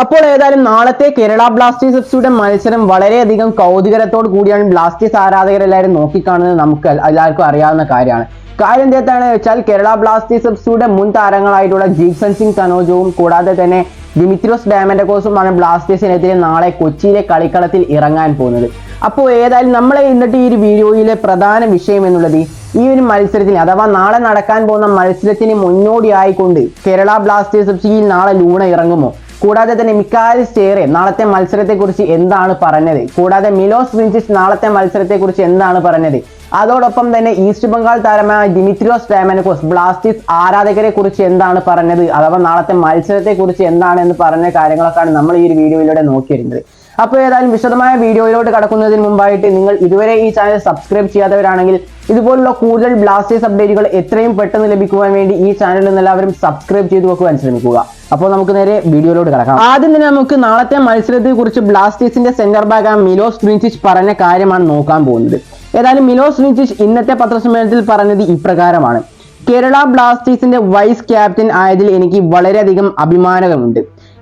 അപ്പോൾ ഏതായാലും നാളത്തെ കേരള ബ്ലാസ്റ്റേഴ്സ് എഫ്സിയുടെ മത്സരം വളരെയധികം കൗതുകരത്തോട് കൂടിയാണ് ബ്ലാസ്റ്റേഴ്സ് ആരാധകരെല്ലാവരും നോക്കിക്കാണുന്നത് നമുക്ക് എല്ലാവർക്കും അറിയാവുന്ന കാര്യമാണ്. കാര്യം എന്താണെന്ന് വെച്ചാൽ കേരള ബ്ലാസ്റ്റേഴ്സ് എഫ്സിയുടെ മുൻ താരങ്ങളായിട്ടുള്ള ജീക്സൺ സിംഗ് തനോജവും കൂടാതെ തന്നെ ദിമിത്രോസ് ഡാമൻഡക്കോസുമാണ് ബ്ലാസ്റ്റേഴ്സിനെതിരെ നാളെ കൊച്ചിയിലെ കളിക്കളത്തിൽ ഇറങ്ങാൻ പോകുന്നത്. അപ്പോൾ ഏതായാലും നമ്മളെ ഇന്നത്തെ ഈ ഒരു വീഡിയോയിലെ പ്രധാന വിഷയം എന്നുള്ളത് ഈ ഒരു മത്സരത്തിന് അഥവാ നാളെ നടക്കാൻ പോകുന്ന മത്സരത്തിന് മുന്നോടിയായിക്കൊണ്ട് കേരള ബ്ലാസ്റ്റേഴ്സ് എഫ് സിയിൽ നാളെ ലൂണ ഇറങ്ങുമോ? കൂടാതെ തന്നെ മിക്കാലി സ്റ്റേറെ നാളത്തെ മത്സരത്തെക്കുറിച്ച് എന്താണ് പറഞ്ഞത്? കൂടാതെ മിലോസ് വിൻസിസ് നാളത്തെ മത്സരത്തെക്കുറിച്ച് എന്താണ് പറഞ്ഞത്? അതോടൊപ്പം തന്നെ ഈസ്റ്റ് ബംഗാൾ താരമായ ഡിമിത്രിയോസ് ഡാമനക്കോസ് ബ്ലാസ്റ്റേഴ്സ് ആരാധകരെ കുറിച്ച് എന്താണ് പറഞ്ഞത്? അഥവാ നാളത്തെ മത്സരത്തെക്കുറിച്ച് എന്താണ് എന്ന് പറഞ്ഞ കാര്യങ്ങളൊക്കെയാണ് നമ്മൾ ഈ ഒരു വീഡിയോയിലൂടെ നോക്കി വരുന്നത് അപ്പോൾ ഏതായാലും വിശദമായ വീഡിയോയിലോട്ട് കടക്കുന്നതിന് മുമ്പായിട്ട് നിങ്ങൾ ഇതുവരെ ഈ ചാനൽ സബ്സ്ക്രൈബ് ചെയ്യാത്തവരാണെങ്കിൽ ഇതുപോലുള്ള കൂടുതൽ ബ്ലാസ്റ്റേഴ്സ് അപ്ഡേറ്റുകൾ എത്രയും പെട്ടെന്ന് ലഭിക്കുവാൻ വേണ്ടി ഈ ചാനൽ നിന്ന് എല്ലാവരും സബ്സ്ക്രൈബ് ചെയ്ത് വെക്കുവാൻ ശ്രമിക്കുക. അപ്പോൾ നമുക്ക് നേരെ വീഡിയോയിലോട്ട് കടക്കാം. ആദ്യം തന്നെ നമുക്ക് നാളത്തെ മത്സരത്തെ കുറിച്ച് ബ്ലാസ്റ്റേഴ്സിന്റെ സെന്റർ ബാക്ക് മിലോസ് ട്രിൻസിച്ച് പറഞ്ഞ കാര്യമാണ് നോക്കാൻ പോകുന്നത്. ഏതായാലും മിലോസ് ട്രിൻസിച്ച് ഇന്നത്തെ പത്രസമ്മേളനത്തിൽ പറഞ്ഞത് ഇപ്രകാരമാണ്. കേരള ബ്ലാസ്റ്റേഴ്സിന്റെ വൈസ് ക്യാപ്റ്റൻ ആയതിൽ എനിക്ക് വളരെയധികം അഭിമാനകരമുണ്ട്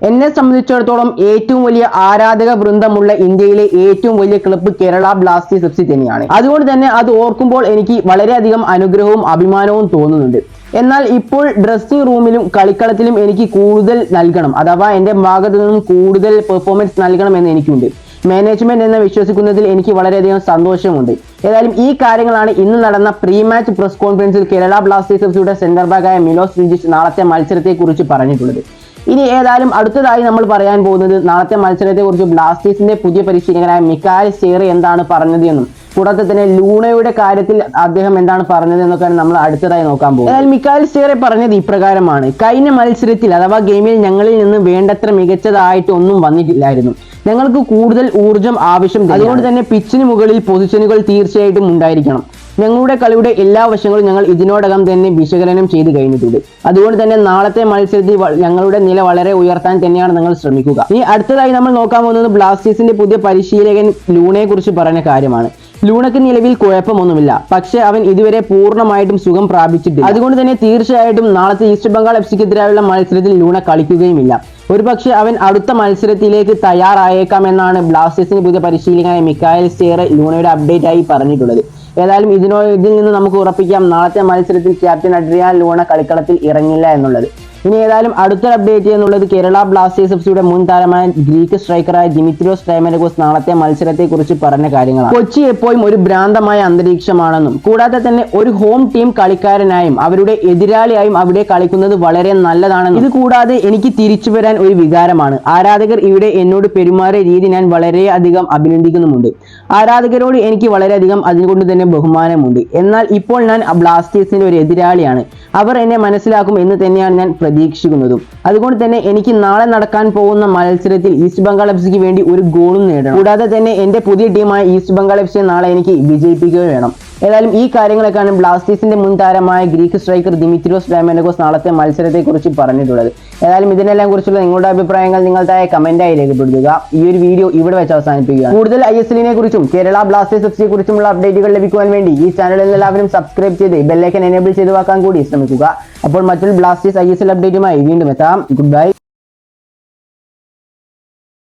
എന്നെ സംബന്ധിച്ചിടത്തോളം ഏറ്റവും വലിയ ആരാധക വൃന്ദമുള്ള ഇന്ത്യയിലെ ഏറ്റവും വലിയ club Kerala Blasters F C തന്നെയാണ്. അതുകൊണ്ട് തന്നെ അത് ഓർക്കുമ്പോൾ എനിക്ക് വളരെയധികം അനുഗ്രഹവും അഭിമാനവും തോന്നുന്നുണ്ട്. എന്നാൽ ഇപ്പോൾ ഡ്രസ്സിംഗ് റൂമിലും കളിക്കളത്തിലും എനിക്ക് കൂടുതൽ നൽകണം അഥവാ എന്റെ ഭാഗത്തു നിന്നും കൂടുതൽ പെർഫോമൻസ് നൽകണം എന്ന് എനിക്കുണ്ട്. മാനേജ്മെന്റ് എന്ന് വിശ്വസിക്കുന്നതിൽ എനിക്ക് വളരെയധികം സന്തോഷമുണ്ട്. ഏതായാലും ഈ കാര്യങ്ങളാണ് ഇന്ന് നടന്ന പ്രീ മാച്ച് പ്രസ് കോൺഫറൻസിൽ കേരള ബ്ലാസ്റ്റേഴ്സ് എഫ് സിയുടെ സെന്റർ ബാക്കായ മിലോസ് റിജിഷ് നാളത്തെ മത്സരത്തെക്കുറിച്ച് പറഞ്ഞിട്ടുള്ളത്. ഇനി ഏതായാലും അടുത്തതായി നമ്മൾ പറയാൻ പോകുന്നത് നാളത്തെ മത്സരത്തെക്കുറിച്ച് ബ്ലാസ്റ്റേഴ്സിന്റെ പുതിയ പരിശീലകനായ മിക്കാൽ സ്റ്റേറി എന്താണ് പറഞ്ഞത് എന്നും കൂടാതെ തന്നെ ലൂണയുടെ കാര്യത്തിൽ അദ്ദേഹം എന്താണ് പറഞ്ഞത് എന്നൊക്കെയാണ് നമ്മൾ അടുത്തതായി നോക്കാൻ പോകുന്നത് എന്നാൽ മിക്കാൽ സ്റ്റേറെ പറഞ്ഞത് ഇപ്രകാരമാണ്. കഴിഞ്ഞ മത്സരത്തിൽ അഥവാ ഗെയിമിൽ ഞങ്ങളിൽ നിന്ന് വേണ്ടത്ര മികച്ചതായിട്ട് ഒന്നും വന്നിട്ടില്ലായിരുന്നു. ഞങ്ങൾക്ക് കൂടുതൽ ഊർജം ആവശ്യം അതുകൊണ്ട് തന്നെ പിച്ചിന് മുകളിൽ പൊസിഷനുകൾ തീർച്ചയായിട്ടും ഉണ്ടായിരിക്കണം. ഞങ്ങളുടെ കളിയുടെ എല്ലാ വശങ്ങളും ഞങ്ങൾ ഇതിനോടകം തന്നെ വിശകലനം ചെയ്ത് കഴിഞ്ഞിട്ടുണ്ട്. അതുകൊണ്ട് തന്നെ നാളത്തെ മത്സരത്തിൽ ഞങ്ങളുടെ നില വളരെ ഉയർത്താൻ തന്നെയാണ് നിങ്ങൾ ശ്രമിക്കുക. ഇനി അടുത്തതായി നമ്മൾ നോക്കാൻ പോകുന്നത് ബ്ലാസ്റ്റേഴ്സിന്റെ പുതിയ പരിശീലകൻ ലൂണയെ കുറിച്ച് പറഞ്ഞ കാര്യമാണ്. ലൂണക്ക് നിലവിൽ കുഴപ്പമൊന്നുമില്ല. പക്ഷെ അവൻ ഇതുവരെ പൂർണമായിട്ടും സുഖം പ്രാപിച്ചിട്ടില്ല. അതുകൊണ്ട് തന്നെ തീർച്ചയായിട്ടും നാളത്തെ ഈസ്റ്റ് ബംഗാൾ എഫ് സിക്കെതിരായുള്ള മത്സരത്തിൽ ലൂണ കളിക്കുകയുമില്ല. ഒരുപക്ഷെ അവൻ അടുത്ത മത്സരത്തിലേക്ക് തയ്യാറായേക്കാം എന്നാണ് ബ്ലാസ്റ്റേഴ്സിന് പുതിയ പരിശീലകനായ മിക്കായൽ സ്റ്റേറെ ലൂണയുടെ അപ്ഡേറ്റ് ആയി പറഞ്ഞിട്ടുള്ളത്. ഏതായാലും ഇതിനോ ഇതിൽ നിന്ന് നമുക്ക് ഉറപ്പിക്കാം. നാളത്തെ മത്സരത്തിൽ ക്യാപ്റ്റൻ അഡ്രിയാൻ ലൂണ കളിക്കളത്തിൽ ഇറങ്ങില്ല എന്നുള്ളത്. ഇനി ഏതായാലും അടുത്തൊരു അപ്ഡേറ്റ് എന്നുള്ളത് കേരള ബ്ലാസ്റ്റേഴ്സ് എഫ് സിയുടെ മുൻ താരമായ ഗ്രീക്ക് സ്ട്രൈക്കറായ ദിമിത്രിയോസ് ട്രൈമനഗോസ് നാളത്തെ മത്സരത്തെ കുറിച്ച് പറഞ്ഞ കാര്യങ്ങളാണ്. കൊച്ചി എപ്പോഴും ഒരു ഭ്രാന്തമായ അന്തരീക്ഷമാണെന്നും കൂടാതെ തന്നെ ഒരു ഹോം ടീം കളിക്കാരനായും അവരുടെ എതിരാളിയായും അവിടെ കളിക്കുന്നത് വളരെ നല്ലതാണെന്നും. ഇത് കൂടാതെ എനിക്ക് തിരിച്ചു വരാൻ ഒരു വികാരമാണ്. ആരാധകർ ഇവിടെ എന്നോട് പെരുമാറിയ രീതി ഞാൻ വളരെയധികം അഭിനന്ദിക്കുന്നുമുണ്ട്. ആരാധകരോട് എനിക്ക് വളരെയധികം അതുകൊണ്ട് തന്നെ ബഹുമാനമുണ്ട്. എന്നാൽ ഇപ്പോൾ ഞാൻ ബ്ലാസ്റ്റേഴ്സിന്റെ ഒരു എതിരാളിയാണ്. അവർ എന്നെ മനസ്സിലാക്കും എന്ന് തന്നെയാണ് ഞാൻ പ്രതീക്ഷിക്കുന്നതും. അതുകൊണ്ട് തന്നെ എനിക്ക് നാളെ നടക്കാൻ പോകുന്ന മത്സരത്തിൽ ഈസ്റ്റ് ബംഗാൾ എഫ് സിക്ക് വേണ്ടി ഒരു ഗോളും നേടണം. കൂടാതെ തന്നെ എന്റെ പുതിയ ടീമായ ഈസ്റ്റ് ബംഗാൾ എഫ് സിയെ നാളെ എനിക്ക് വിജയിപ്പിക്കുകയും വേണം. ഏതായാലും ഈ കാര്യങ്ങളൊക്കെയാണ് ബ്ലാസ്റ്റേഴ്സിന്റെ മുൻ താരമായ ഗ്രീക്ക് സ്ട്രൈക്കർ ദിമിത്രിയോസ് ഡാമനഗോസ് നാളത്തെ മത്സരത്തെക്കുറിച്ച് പറഞ്ഞിട്ടുള്ളത്. ഏതായാലും ഇതിനെല്ലാം കുറിച്ചുള്ള നിങ്ങളുടെ അഭിപ്രായങ്ങൾ നിങ്ങൾ താഴെ കമന്റായി രേഖപ്പെടുത്തുക. ഈ ഒരു വീഡിയോ ഇവിടെ വെച്ച് അവസാനിപ്പിക്കുക. കൂടുതൽ ഐ എസ് എല്ലിനെ കുറിച്ചും കേരള ബ്ലാസ്റ്റേഴ്സ് എഫ് സിയെ കുറിച്ചുമുള്ള അപ്ഡേറ്റുകൾ ലഭിക്കുവാൻ വേണ്ടി ഈ ചാനലിൽ എല്ലാവരും സബ്സ്ക്രൈബ് ചെയ്ത് ബെല്ലൈക്കൻ എനേബിൾ ചെയ്തു വാക്കാൻ കൂടി ശ്രമിക്കുക. അപ്പോൾ മറ്റൊരു ബ്ലാസ്റ്റേഴ്സ് ഐ എസ് എൽ അപ്ഡേറ്റുമായി വീണ്ടും എത്താം. Good bye